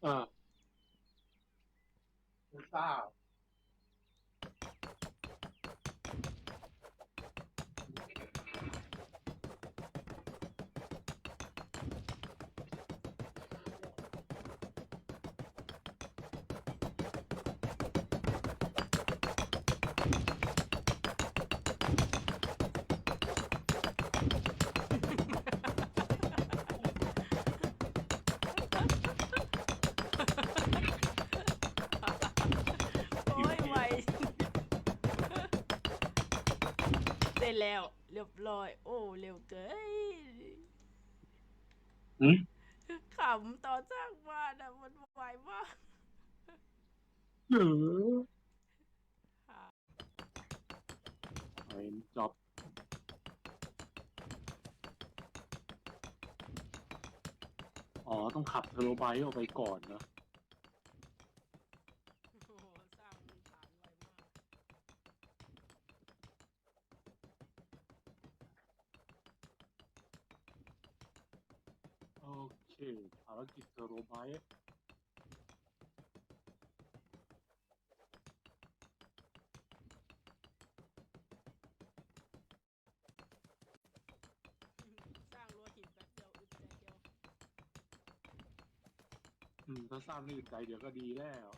เออไร็จแล้ว เรียบร้อย โอ้ เร็วเกินหืมขำตอนสร้างบ้านอะมันไวมากเออไอ้จ็อบอ๋อ ต้องขับเทอร์โลไบค์ออกไปก่อนนะ เคภารกิจเทอร์โลไบค์สร้างรั้วหินแป๊บเดียวอึดใจเดียว อืมถ้าสร้างนี่ใจเดี๋ยวก็ดีแล้ว